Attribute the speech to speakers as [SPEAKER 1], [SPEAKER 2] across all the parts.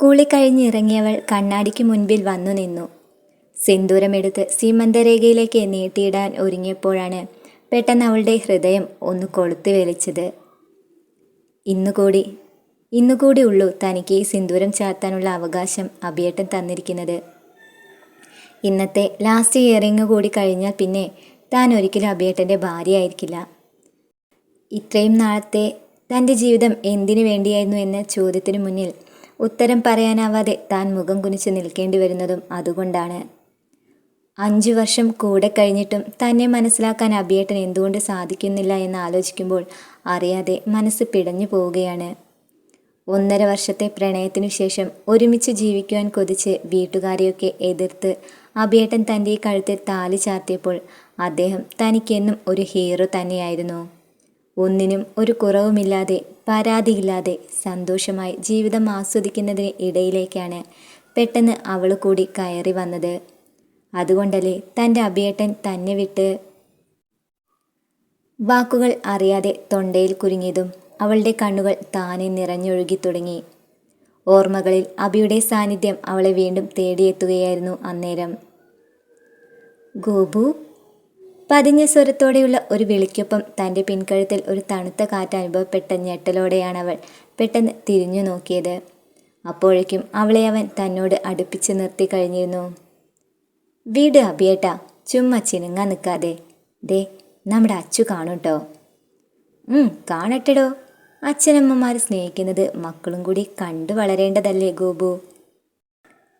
[SPEAKER 1] കുളി കഴിഞ്ഞിറങ്ങിയവൾ കണ്ണാടിക്ക് മുൻപിൽ വന്നു നിന്നു. സിന്ദൂരമെടുത്ത് സീമന്തരേഖയിലേക്ക് നീട്ടിയിടാൻ ഒരുങ്ങിയപ്പോഴാണ് പെട്ടെന്ന് അവളുടെ ഹൃദയം ഒന്ന് കൊളുത്തി വലിച്ചത് ഇന്നുകൂടി ഇന്നുകൂടി ഉള്ളൂ തനിക്ക് ഈ സിന്ദൂരം ചാർത്താനുള്ള അവകാശം അഭിയേട്ടൻ തന്നിരിക്കുന്നത്. ഇന്നത്തെ ലാസ്റ്റ് ഇയറിങ് കൂടി കഴിഞ്ഞാൽ പിന്നെ താൻ ഒരിക്കലും അഭിയേട്ടന്റെ ഭാര്യയായിരിക്കില്ല. ഇത്രയും നാളത്തെ തന്റെ ജീവിതം എന്തിനു വേണ്ടിയായിരുന്നു എന്ന ചോദ്യത്തിനു മുന്നിൽ ഉത്തരം പറയാനാവാതെ താൻ മുഖം കുനിച്ച് നിൽക്കേണ്ടി വരുന്നതും അതുകൊണ്ടാണ്. അഞ്ചു വർഷം കൂടെ കഴിഞ്ഞിട്ടും തന്നെ മനസ്സിലാക്കാൻ അഭിയേട്ടൻ എന്തുകൊണ്ട് സാധിക്കുന്നില്ല എന്ന് ആലോചിക്കുമ്പോൾ അറിയാതെ മനസ്സ് പിടഞ്ഞു പോവുകയാണ്. ഒന്നര വർഷത്തെ പ്രണയത്തിനു ശേഷം ഒരുമിച്ച് ജീവിക്കുവാൻ കൊതിച്ച് വീട്ടുകാരെയൊക്കെ എതിർത്ത് അഭിയേട്ടൻ തന്റെ കഴുത്തിൽ താലി ചാർത്തിയപ്പോൾ അദ്ദേഹം തനിക്കെന്നും ഒരു ഹീറോ തന്നെയായിരുന്നു. ഒന്നിനും ഒരു കുറവുമില്ലാതെ പരാതിയില്ലാതെ സന്തോഷമായി ജീവിതം ആസ്വദിക്കുന്നതിന് ഇടയിലേക്കാണ് പെട്ടെന്ന് അവൾ കൂടി കയറി വന്നത്. അതുകൊണ്ടല്ലേ തന്റെ അഭിയേട്ടൻ തന്നെ വിട്ട് വാക്കുകൾ അറിയാതെ തൊണ്ടയിൽ കുരുങ്ങിയതും അവളുടെ കണ്ണുകൾ താനെ നിറഞ്ഞൊഴുകി തുടങ്ങി. ഓർമ്മകളിൽ അബിയുടെ സാന്നിധ്യം അവളെ വീണ്ടും തേടിയെത്തുകയായിരുന്നു അന്നേരം. ഗോപു? പതിഞ്ഞ സ്വരത്തോടെയുള്ള ഒരു വിളിക്കൊപ്പം തന്റെ പിൻകഴുത്തിൽ ഒരു തണുത്ത കാറ്റ് അനുഭവപ്പെട്ട ഞെട്ടലോടെയാണ് അവൾ പെട്ടെന്ന് തിരിഞ്ഞു നോക്കിയത്. അപ്പോഴേക്കും അവളെ അവൻ തന്നോട് അടുപ്പിച്ച് നിർത്തി കഴിഞ്ഞിരുന്നു. വീട് അഭിയേട്ട ചുമ്മാ ചിനുങ്ങാൻ നിൽക്കാതെ. ദേ നമ്മുടെ അച്ചു കാണൂട്ടോ. കാണട്ടെടോ. അച്ഛനമ്മമാർ സ്നേഹിക്കുന്നത് മക്കളും കൂടി കണ്ടു വളരേണ്ടതല്ലേ ഗോപു?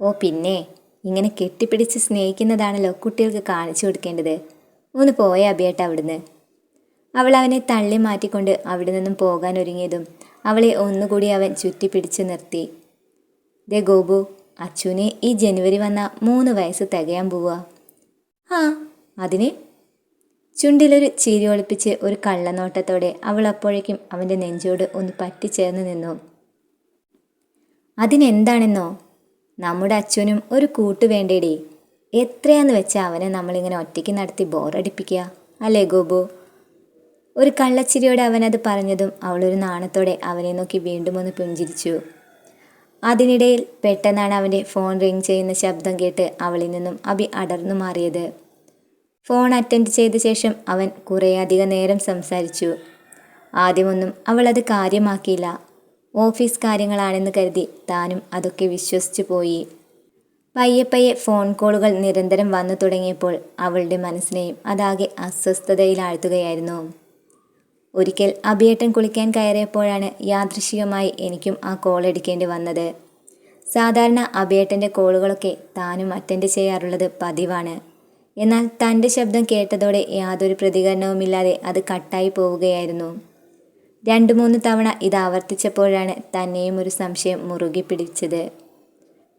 [SPEAKER 1] ഓ പിന്നെ. ഇങ്ങനെ കെട്ടിപ്പിടിച്ച് സ്നേഹിക്കുന്നതാണല്ലോ കുട്ടികൾക്ക് കാണിച്ചു കൊടുക്കേണ്ടത്. ഒന്ന് പോയ അബിയേട്ട അവിടുന്ന്. അവൾ അവനെ തള്ളി മാറ്റിക്കൊണ്ട് അവിടെ നിന്നും പോകാൻ ഒരുങ്ങിയതും അവളെ ഒന്നുകൂടി അവൻ ചുറ്റി ചുറ്റിപ്പിടിച്ച് നിർത്തി. ദേ ഗോപു അച്ചുവിന് ഈ ജനുവരി വന്ന മൂന്ന് വയസ്സ് തികയാൻ പോവുക ആ അതിന്? ചുണ്ടിലൊരു ചിരി ഒളിപ്പിച്ച് ഒരു കള്ളനോട്ടത്തോടെ അവൾ അപ്പോഴേക്കും അവന്റെ നെഞ്ചോട് ഒന്ന് പറ്റിച്ചേർന്ന് നിന്നു. അതിനെന്താണെന്നോ? നമ്മുടെ അച്ഛനും ഒരു കൂട്ട് വേണ്ടേടി എത്രയാന്ന് വെച്ചാൽ അവനെ നമ്മളിങ്ങനെ ഒറ്റയ്ക്ക് നടത്തി ബോറടിപ്പിക്കുക അല്ലേ ഗോപു? ഒരു കള്ളച്ചിരിയോടെ അവനത് പറഞ്ഞതും അവളൊരു നാണത്തോടെ അവനെ നോക്കി വീണ്ടും ഒന്ന് പുഞ്ചിരിച്ചു. അതിനിടയിൽ പെട്ടെന്നാണ് അവന്റെ ഫോൺ റിങ് ചെയ്യുന്ന ശബ്ദം കേട്ട് അവളിൽ നിന്നും അഭി അടർന്നു മാറിയത്. ഫോൺ അറ്റൻഡ് ചെയ്ത ശേഷം അവൻ കുറേയധികം നേരം സംസാരിച്ചു. ആദ്യമൊന്നും അവൾ അത് കാര്യമാക്കിയില്ല. ഓഫീസ് കാര്യങ്ങളാണെന്ന് കരുതി താനും അതൊക്കെ വിശ്വസിച്ചു പോയി. പയ്യെ പയ്യെ ഫോൺ കോളുകൾ നിരന്തരം വന്നു തുടങ്ങിയപ്പോൾ അവളുടെ മനസ്സിനെയും അതാകെ അസ്വസ്ഥതയിലാഴ്ത്തുകയായിരുന്നു. ഒരിക്കൽ അഭിയേട്ടൻ കുളിക്കാൻ കയറിയപ്പോഴാണ് യാദൃശികമായി എനിക്കും ആ കോൾ എടുക്കേണ്ടി വന്നത്. സാധാരണ അഭിയേട്ടന്റെ കോളുകളൊക്കെ താനും അറ്റൻഡ് ചെയ്യാറുള്ളത് പതിവാണ്. എന്നാൽ തന്റെ ശബ്ദം കേട്ടതോടെ യാതൊരു പ്രതികരണവുമില്ലാതെ അത് കട്ടായി പോവുകയായിരുന്നു. രണ്ടു മൂന്ന് തവണ ഇത് ആവർത്തിച്ചപ്പോഴാണ് തന്നെയും ഒരു സംശയം മുറുകി പിടിച്ചത്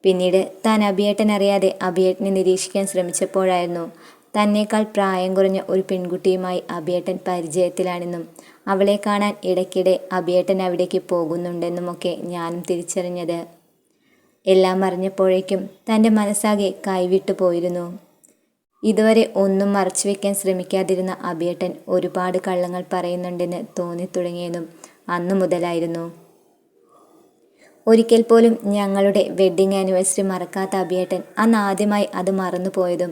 [SPEAKER 1] പിന്നീട് താൻ അഭിയേട്ടൻ അറിയാതെ അഭിയേട്ടനെ നിരീക്ഷിക്കാൻ ശ്രമിച്ചപ്പോഴായിരുന്നു തന്നേക്കാൾ പ്രായം കുറഞ്ഞ ഒരു പെൺകുട്ടിയുമായി അഭിയേട്ടൻ പരിചയത്തിലാണെന്നും അവളെ കാണാൻ ഇടയ്ക്കിടെ അഭിയേട്ടൻ അവിടേക്ക് പോകുന്നുണ്ടെന്നുമൊക്കെ ഞാനും തിരിച്ചറിഞ്ഞത്. എല്ലാം അറിഞ്ഞപ്പോഴേക്കും തന്റെ മനസ്സാകെ കൈവിട്ടു പോയിരുന്നു. ഇതുവരെ ഒന്നും മറച്ചു വെക്കാൻ ശ്രമിക്കാതിരുന്ന അഭിയേട്ടൻ ഒരുപാട് കള്ളങ്ങൾ പറയുന്നുണ്ടെന്ന് തോന്നിത്തുടങ്ങിയതും അന്നു മുതലായിരുന്നു. ഒരിക്കൽ പോലും ഞങ്ങളുടെ വെഡ്ഡിംഗ് ആനിവേഴ്സറി മറക്കാത്ത അഭിയേട്ടൻ അന്ന് ആദ്യമായി അത് മറന്നുപോയതും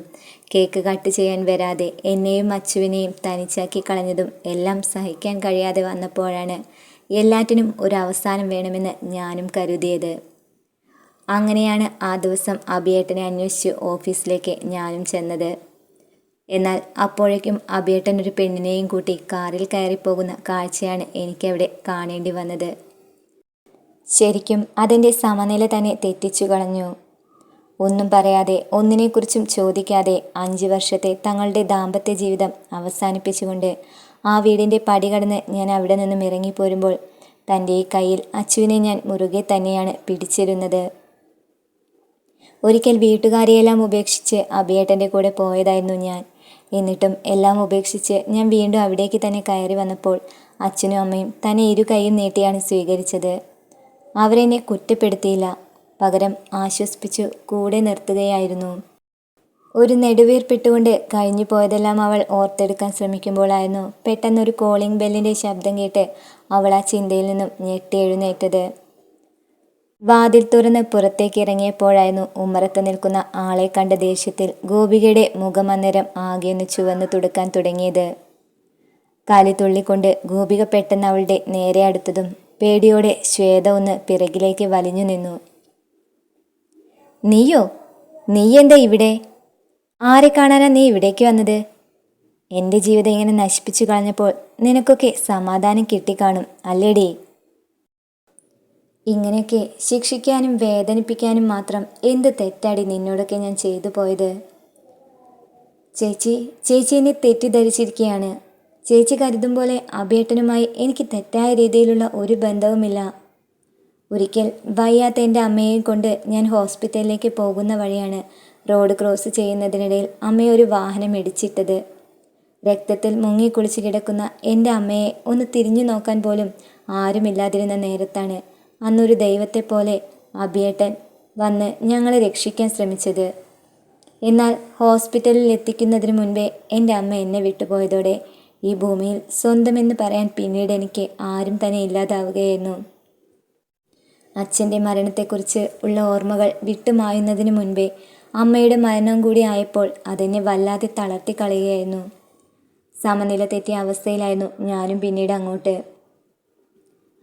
[SPEAKER 1] കേക്ക് കട്ട് ചെയ്യാൻ വരാതെ എന്നെയും അച്ചുവിനെയും തനിച്ചാക്കി കളഞ്ഞതും എല്ലാം സഹിക്കാൻ കഴിയാതെ വന്നപ്പോഴാണ് എല്ലാറ്റിനും ഒരു അവസാനം വേണമെന്ന് ഞാനും കരുതിയത്. അങ്ങനെയാണ് ആ ദിവസം അഭിയേട്ടനെ അന്വേഷിച്ച് ഓഫീസിലേക്ക് ഞാനും ചെന്നത്. എന്നാൽ അപ്പോഴേക്കും അഭിയേട്ടൻ ഒരു പെണ്ണിനെയും കൂട്ടി കാറിൽ കയറിപ്പോകുന്ന കാഴ്ചയാണ് എനിക്കവിടെ കാണേണ്ടി വന്നത്. ശരിക്കും അതിന്റെ സമനില തന്നെ തെറ്റിച്ചു കളഞ്ഞു. ഒന്നും പറയാതെ ഒന്നിനെക്കുറിച്ചും ചോദിക്കാതെ അഞ്ച് വർഷത്തെ തങ്ങളുടെ ദാമ്പത്യ ജീവിതം അവസാനിപ്പിച്ചുകൊണ്ട് ആ വീടിന്റെ പടി കടന്ന് ഞാൻ അവിടെ നിന്നും ഇറങ്ങിപ്പോരുമ്പോൾ തന്റെ ഈ കയ്യിൽ അച്ചുവിനെ ഞാൻ മുറുകെ തന്നെയാണ് പിടിച്ചിരുന്നത്. ഒരിക്കൽ വീട്ടുകാരെയെല്ലാം ഉപേക്ഷിച്ച് അഭിയേട്ടന്റെ കൂടെ പോയതായിരുന്നു ഞാൻ. എന്നിട്ടും എല്ലാം ഉപേക്ഷിച്ച് ഞാൻ വീണ്ടും അവിടേക്ക് തന്നെ കയറി വന്നപ്പോൾ അച്ഛനും അമ്മയും തന്നെ ഇരു കൈയും നീട്ടിയാണ് സ്വീകരിച്ചത്. അവരെന്നെ കുറ്റപ്പെടുത്തിയില്ല. പകരം ആശ്വസിപ്പിച്ചു കൂടെ നിർത്തുകയായിരുന്നു. ഒരു നെടുവീർപ്പിട്ടുകൊണ്ട് കഴിഞ്ഞു പോയതെല്ലാം അവൾ ഓർത്തെടുക്കാൻ ശ്രമിക്കുമ്പോഴായിരുന്നു പെട്ടെന്നൊരു കോളിംഗ് ബെല്ലിന്റെ ശബ്ദം കേട്ട് അവൾ ആ ചിന്തയിൽ നിന്നും ഞെട്ടി എഴുന്നേറ്റത്. വാതിൽ തുറന്ന് പുറത്തേക്ക് ഇറങ്ങിയപ്പോഴായിരുന്നു ഉമ്മറത്ത് നിൽക്കുന്ന ആളെ കണ്ട ദേഷ്യത്തിൽ ഗോപികയുടെ മുഖമന്നേരം ആകെയൊന്ന് ചുവന്ന് തുടുക്കാൻ തുടങ്ങിയത്. കാലി തുള്ളിക്കൊണ്ട് ഗോപിക പെട്ടെന്ന് അവളുടെ നേരെ അടുത്തതും പേടിയോടെ ശ്വേത ഒന്ന് പിറകിലേക്ക് വലിഞ്ഞു നിന്നു. നീയോ? നീ എന്താ ഇവിടെ? ആരെ കാണാനാ നീ ഇവിടേക്ക് വന്നത്? എന്റെ ജീവിതം ഇങ്ങനെ നശിപ്പിച്ചു കളഞ്ഞപ്പോൾ നിനക്കൊക്കെ സമാധാനം കിട്ടിക്കാണും അല്ലേടേ? ഇങ്ങനെയൊക്കെ ശിക്ഷിക്കാനും വേദനിപ്പിക്കാനും മാത്രം എന്ത് തെറ്റാടി നിന്നോടൊക്കെ ഞാൻ ചെയ്തു പോയത്? ചേച്ചി ചേച്ചി എന്നെ തെറ്റിദ്ധരിച്ചിരിക്കുകയാണ് ചേച്ചി കരുതും പോലെ അഭിയേട്ടനുമായി എനിക്ക് തെറ്റായ രീതിയിലുള്ള ഒരു ബന്ധവുമില്ല. ഒരിക്കൽ വയ്യാത്ത എന്റെ അമ്മയെയും കൊണ്ട് ഞാൻ ഹോസ്പിറ്റലിലേക്ക് പോകുന്ന വഴിയാണ് റോഡ് ക്രോസ് ചെയ്യുന്നതിനിടയിൽ അമ്മയെ ഒരു വാഹനം ഇടിച്ചിട്ടത്. രക്തത്തിൽ മുങ്ങിക്കുളിച്ച് കിടക്കുന്ന എന്റെ അമ്മയെ ഒന്ന് തിരിഞ്ഞു നോക്കാൻ പോലും ആരുമില്ലാതിരുന്ന നേരത്താണ് അന്നൊരു ദൈവത്തെ പോലെ അഭിയേട്ടൻ വന്ന് ഞങ്ങളെ രക്ഷിക്കാൻ ശ്രമിച്ചത്. എന്നാൽ ഹോസ്പിറ്റലിൽ എത്തിക്കുന്നതിന് മുൻപേ എന്റെ അമ്മ എന്നെ വിട്ടുപോയതോടെ ഈ ഭൂമിയിൽ സ്വന്തമെന്ന് പറയാൻ പിന്നീട് എനിക്ക് ആരും തന്നെ ഇല്ലാതാവുകയായിരുന്നു. അച്ഛന്റെ മരണത്തെക്കുറിച്ച് ഉള്ള ഓർമ്മകൾ വിട്ടുമായുന്നതിന് മുൻപേ അമ്മയുടെ മരണം കൂടി ആയപ്പോൾ അതെന്നെ വല്ലാതെ തളർത്തി കളയുകയായിരുന്നു. സമനില തെറ്റിയ അവസ്ഥയിലായിരുന്നു ഞാനും പിന്നീട് അങ്ങോട്ട്.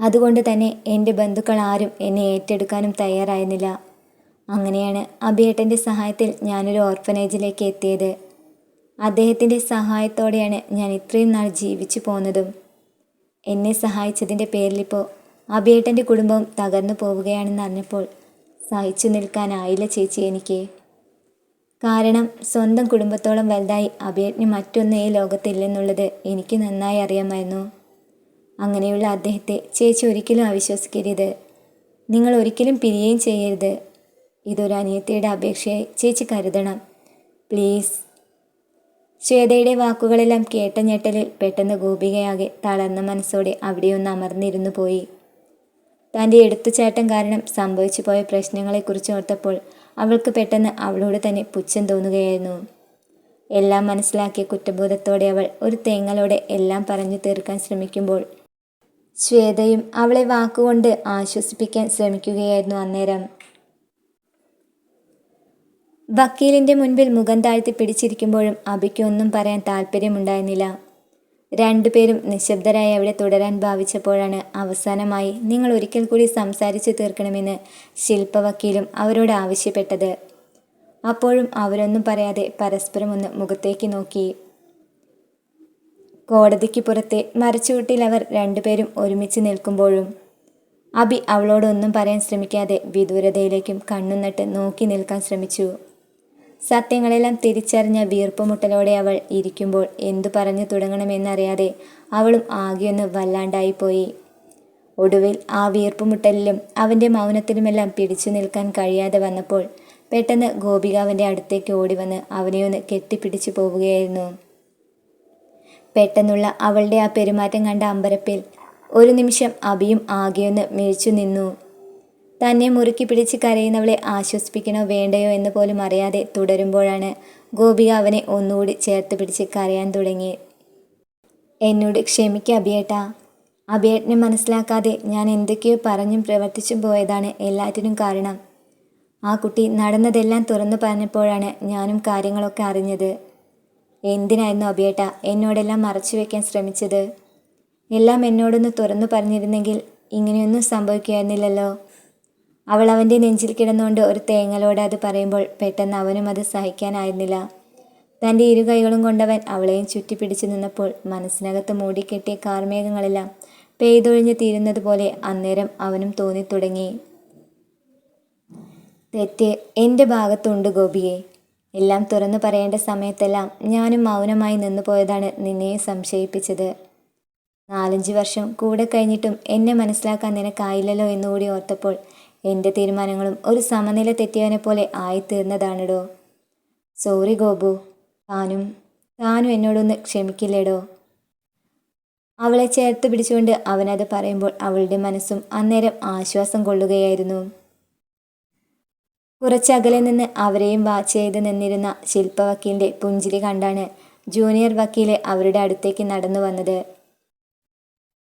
[SPEAKER 1] അതുകൊണ്ട് തന്നെ എന്റെ ബന്ധുക്കൾ ആരും എന്നെ ഏറ്റെടുക്കാനും തയ്യാറായിരുന്നില്ല. അങ്ങനെയാണ് അഭിയേട്ടന്റെ സഹായത്തിൽ ഞാനൊരു ഓർഫനേജിലേക്ക് എത്തിയത്. അദ്ദേഹത്തിന്റെ സഹായത്തോടെയാണ് ഞാൻ ഇത്രയും നാൾ ജീവിച്ചു പോന്നതും. എന്നെ സഹായിച്ചതിന്റെ പേരിലിപ്പോൾ അഭിയേട്ടന്റെ കുടുംബം തകർന്നു പോവുകയാണെന്ന് അറിഞ്ഞപ്പോൾ സഹിച്ചു നിൽക്കാനായില്ല ചേച്ചി എനിക്ക്. കാരണം സ്വന്തം കുടുംബത്തോളം വലുതായി അഭിയേട്ടന് മറ്റൊന്ന് ഈ ലോകത്തില്ലെന്നുള്ളത് എനിക്ക് നന്നായി അറിയാമായിരുന്നു. അങ്ങനെയുള്ള അദ്ദേഹത്തെ ചേച്ചി ഒരിക്കലും അവിശ്വസിക്കരുത്. നിങ്ങൾ ഒരിക്കലും പിരിയുകയും ചെയ്യരുത്. ഇതൊരു അനിയത്തിയുടെ അപേക്ഷയായി ചേച്ചി കരുതണം. പ്ലീസ്. ശ്വേതയുടെ വാക്കുകളെല്ലാം കേട്ട ഞെട്ടലിൽ പെട്ടെന്ന് ഗോപികയാകെ തളർന്ന മനസ്സോടെ അവിടെയൊന്ന് അമർന്നിരുന്നു പോയി. തന്റെ എടുത്തുചാട്ടം കാരണം സംഭവിച്ചു പോയ പ്രശ്നങ്ങളെക്കുറിച്ച് ഓർത്തപ്പോൾ അവൾക്ക് പെട്ടെന്ന് അവളോട് തന്നെ പുച്ഛം തോന്നുകയായിരുന്നു. എല്ലാം മനസ്സിലാക്കിയ കുറ്റബോധത്തോടെ അവൾ ഒരു തേങ്ങലോടെ എല്ലാം പറഞ്ഞു തീർക്കാൻ ശ്രമിക്കുമ്പോൾ ശ്വേതയും അവളെ വാക്കുകൊണ്ട് ആശ്വസിപ്പിക്കാൻ ശ്രമിക്കുകയായിരുന്നു അന്നേരം. വക്കീലിന്റെ മുൻപിൽ മുഖം താഴ്ത്തി പിടിച്ചിരിക്കുമ്പോഴും അബിക്ക് ഒന്നും പറയാൻ താല്പര്യമുണ്ടായിരുന്നില്ല രണ്ടുപേരും നിശബ്ദരായി അവിടെ തുടരാൻ ഭാവിച്ചപ്പോഴാണ് അവസാനമായി നിങ്ങൾ ഒരിക്കൽ കൂടി സംസാരിച്ചു തീർക്കണമെന്ന് ശില്പ വക്കീലും അവരോട് ആവശ്യപ്പെട്ടത്. അപ്പോഴും അവരൊന്നും പറയാതെ പരസ്പരം ഒന്ന് മുഖത്തേക്ക് നോക്കി. കോടതിക്ക് പുറത്തെ മരച്ചുവട്ടിൽ അവർ രണ്ടുപേരും ഒരുമിച്ച് നിൽക്കുമ്പോഴും അബി അവളോടൊന്നും പറയാൻ ശ്രമിക്കാതെ വിദൂരതയിലേക്കും കണ്ണുനട്ട് നോക്കി നിൽക്കാൻ ശ്രമിച്ചു. സത്യങ്ങളെല്ലാം തിരിച്ചറിഞ്ഞ വീർപ്പുമുട്ടലോടെ അവൾ ഇരിക്കുമ്പോൾ എന്തു പറഞ്ഞു തുടങ്ങണമെന്നറിയാതെ അവളും ആകെയൊന്ന് വല്ലാണ്ടായിപ്പോയി. ഒടുവിൽ ആ വീർപ്പുമുട്ടലിലും അവന്റെ മൗനത്തിലുമെല്ലാം പിടിച്ചു നിൽക്കാൻ കഴിയാതെ വന്നപ്പോൾ പെട്ടെന്ന് ഗോപിക അവന്റെ അടുത്തേക്ക് ഓടിവന്ന് അവനെയൊന്ന് കെട്ടിപ്പിടിച്ചു പോവുകയായിരുന്നു. പെട്ടെന്നുള്ള അവളുടെ ആ പെരുമാറ്റം കണ്ട അമ്പരപ്പിൽ ഒരു നിമിഷം അഭിയും ആകെയൊന്ന് മിഴിച്ചു നിന്നു. തന്നെ മുറുക്കി പിടിച്ച് കരയുന്നവളെ ആശ്വസിപ്പിക്കണോ വേണ്ടയോ എന്ന് പോലും അറിയാതെ തുടരുമ്പോഴാണ് ഗോപിക അവനെ ഒന്നുകൂടി ചേർത്ത് പിടിച്ച് കരയാൻ തുടങ്ങി എന്നോട് ക്ഷമിക്ക അഭിയേട്ടാ. അഭിയേട്ടനെ മനസ്സിലാക്കാതെ ഞാൻ എന്തൊക്കെയോ പറഞ്ഞും പ്രവർത്തിച്ചും പോയതാണ് എല്ലാറ്റിനും കാരണം. ആ കുട്ടി നടന്നതെല്ലാം തുറന്നു പറഞ്ഞപ്പോഴാണ് ഞാനും കാര്യങ്ങളൊക്കെ അറിഞ്ഞത്. എന്തിനായിരുന്നു അഭിയേട്ട എന്നോടെല്ലാം മറച്ചു വെക്കാൻ ശ്രമിച്ചത്? എല്ലാം എന്നോടൊന്ന് തുറന്നു പറഞ്ഞിരുന്നെങ്കിൽ ഇങ്ങനെയൊന്നും സംഭവിക്കുമായിരുന്നില്ലല്ലോ. അവൾ അവന്റെ നെഞ്ചിൽ കിടന്നുകൊണ്ട് ഒരു തേങ്ങലോടെ അത് പറയുമ്പോൾ പെട്ടെന്ന് അവനും അത് സഹിക്കാനായിരുന്നില്ല. തന്റെ ഇരു കൈകളും കൊണ്ടവൻ അവളെയും ചുറ്റിപ്പിടിച്ചു നിന്നപ്പോൾ മനസ്സിനകത്ത് മൂടിക്കെട്ടിയ കാർമേഘങ്ങളെല്ലാം പെയ്തൊഴിഞ്ഞ് തീരുന്നത് പോലെ അന്നേരം അവനും തോന്നി തുടങ്ങി തെറ്റ് എന്റെ ഭാഗത്തുണ്ട് ഗോപിയെ. എല്ലാം തുറന്നു പറയേണ്ട സമയത്തെല്ലാം ഞാനും മൗനമായി നിന്നു പോയതാണ് നിന്നെ സംശയിപ്പിച്ചത്. നാലഞ്ച് വർഷം കൂടെ കഴിഞ്ഞിട്ടും എന്നെ മനസ്സിലാക്കാൻ നിനക്കായില്ലല്ലോ എന്നുകൂടി ഓർത്തപ്പോൾ എന്റെ തീരുമാനങ്ങളും ഒരു സമനില തെറ്റിയവനെ പോലെ ആയിത്തീർന്നതാണിടോ. സോറി ഗോപു. താനും താനും എന്നോടൊന്ന് ക്ഷമിക്കില്ലേടോ? അവളെ ചേർത്ത് പിടിച്ചുകൊണ്ട് അവനത് പറയുമ്പോൾ അവളുടെ മനസ്സും അന്നേരം ആശ്വാസം കൊള്ളുകയായിരുന്നു. കുറച്ചകലെ നിന്ന് അവരെയും വാച്ച് ചെയ്ത് നിന്നിരുന്ന ശില്പ വക്കീലിന്റെ പുഞ്ചിരി കണ്ടാണ് ജൂനിയർ വക്കീൽ അവരുടെ അടുത്തേക്ക് നടന്നു വന്നത്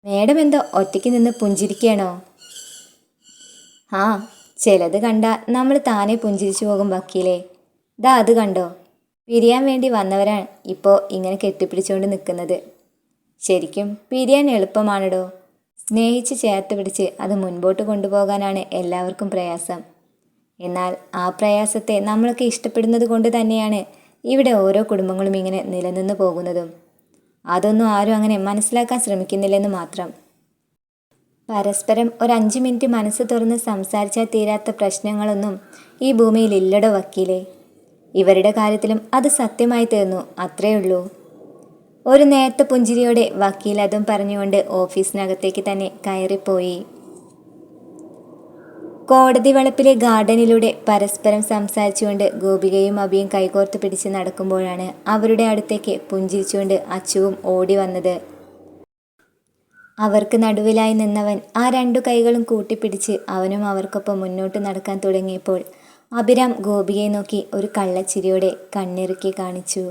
[SPEAKER 1] മേഡം എന്തോ ഒറ്റയ്ക്ക് നിന്ന് പുഞ്ചിരിക്കുകയാണോ? ആ ചിലത് കണ്ട നമ്മൾ താനെ പുഞ്ചിരിച്ചു പോകും വക്കീലേ. ദാ അത് കണ്ടോ? പിരിയാൻ വേണ്ടി വന്നവരാണ് ഇപ്പോൾ ഇങ്ങനെ കെട്ടിപ്പിടിച്ചുകൊണ്ട് നിൽക്കുന്നത് ശരിക്കും പിരിയാൻ എളുപ്പമാണടോ. സ്നേഹിച്ച് ചേർത്ത് പിടിച്ച് അത് മുൻപോട്ട് കൊണ്ടുപോകാനാണ് എല്ലാവർക്കും പ്രയാസം. എന്നാൽ ആ പ്രയാസത്തെ നമ്മളൊക്കെ ഇഷ്ടപ്പെടുന്നത് കൊണ്ട് തന്നെയാണ് ഇവിടെ ഓരോ കുടുംബങ്ങളും ഇങ്ങനെ നിലനിന്ന് പോകുന്നതും. അതൊന്നും ആരും അങ്ങനെ മനസ്സിലാക്കാൻ ശ്രമിക്കുന്നില്ലെന്ന് മാത്രം. പരസ്പരം ഒരു അഞ്ച് മിനിറ്റ് മനസ്സ് തുറന്ന് സംസാരിച്ചാൽ തീരാത്ത പ്രശ്നങ്ങളൊന്നും ഈ ഭൂമിയിൽ ഇല്ലട വക്കീലേ. ഇവരുടെ കാര്യത്തിലും അത് സത്യമായി തീർന്നു അത്രയേ ഉള്ളൂ. ഒരു നേരത്തെ പുഞ്ചിരിയോടെ വക്കീൽ അതും പറഞ്ഞുകൊണ്ട് ഓഫീസിനകത്തേക്ക് തന്നെ കയറിപ്പോയി. കോടതി വളപ്പിലെ ഗാർഡനിലൂടെ പരസ്പരം സംസാരിച്ചുകൊണ്ട് ഗോപികയും അബിയും കൈകോർത്ത് പിടിച്ച് നടക്കുമ്പോഴാണ് അവരുടെ അടുത്തേക്ക് പുഞ്ചിരിച്ചുകൊണ്ട് അച്ചുവും ഓടി വന്നത്. അവർക്ക് നടുവിലായി നിന്നവൻ ആ രണ്ടു കൈകളും കൂട്ടിപ്പിടിച്ച് അവനും അവർക്കൊപ്പം മുന്നോട്ട് നടക്കാൻ തുടങ്ങിയപ്പോൾ അഭിരാം ഗോപിയെ നോക്കി ഒരു കള്ളച്ചിരിയോടെ കണ്ണിറുക്കി കാണിച്ചു.